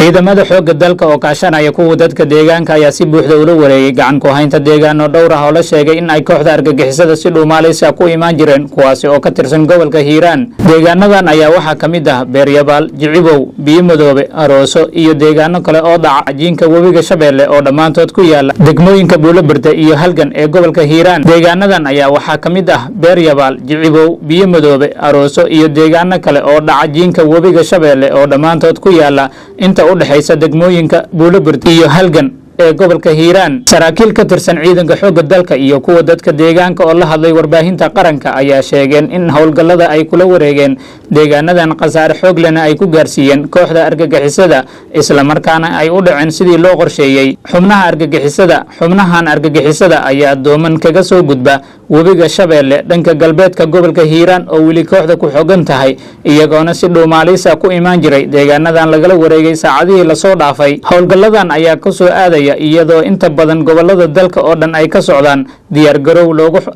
ciidamada xoogga dalka oo kaashanaya kuwa dadka deegaanka ayaa si buuxda ula wareegay gacan ku haynta deegaano dhowr ah oo la sheegay in ay kooxda argagixisada si dhuumaalaysa ku imaan jireen kuwaasi oo ka tirsan gobolka hiiraan. Deegaanadan ayaa waxaa ka mid ah beeryabaal jicibow biyo madoobe arooso iyo deegaano kale oo dhaca cajiinka webiga shabeelle oo dhammaantood ku yaalla degmooyinka buulaberde iyo halgan ee gobolka hiiraan. Deegaanadan ayaa waxaa ka mid ah beeryabaal jicibow biyo madoobe arooso iyo deegaano kale oo dhaca jiinka webiga shabeelle oo dhammaantood ku yaalla inta u dhexaysa degmooyinka buulaberd iyo halgan ee gobolka hiiraan. Saraakiil ka tirsan ciidanka xoogga dalka iyo kuwa dadka deegaanka oo la hadlay warbaahinta qaranka ayaa sheegeen in howlgallada ay kula wareegeen deegaanadan khasaare xoog lena ay ku gaarsiiyeen kooxda argagixisada islamarkaana ay u dhaceen sidii loo qorsheeyey. Xubnaha argagixisada xubnahan argagixisada ayaa dooman kaga soo gudba webiga shabeelle dhanka galbeedka gobolka hiiraan oo weli kooxda ku xogan tahay iyagoona si dhuumaaliysa ku imaan jiray deegaanadan lagala wareegay saacadihii la soo dhaafay. Howlgalladan ayaa ka soo aadaya iyadoo inta badan gobollada dalka oo dhan ay ka socdaan diyaargarow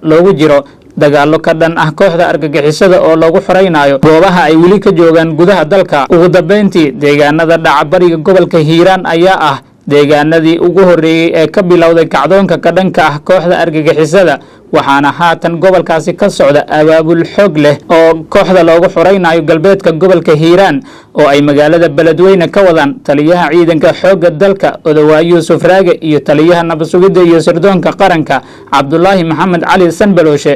loogu jiro dagaallo ka dhan ah kooxda argagixisada oo lagu xoraynayo goobaha ay weli ka joogaan gudaha dalka. Ugu dambeyntii deegaanada dhaca bariga gobolka hiiraan ayaa ah deegaanadii ugu horreeyey ee ka bilowday kacdoonka ka dhanka ah kooxda argagixisada waxaana haatan gobolkaasi ka socda abaabul xoog leh oo kooxda loogu xoraynayo galbeedka gobolka hiiraan oo ay magaalada beledweyne ka wadaan taliyaha ciidanka xoogga dalka odowaa yuusuf raage iyo taliyaha nabadsugidda iyo sirdoonka qaranka cabdulaahi maxamed cali sanbalooshe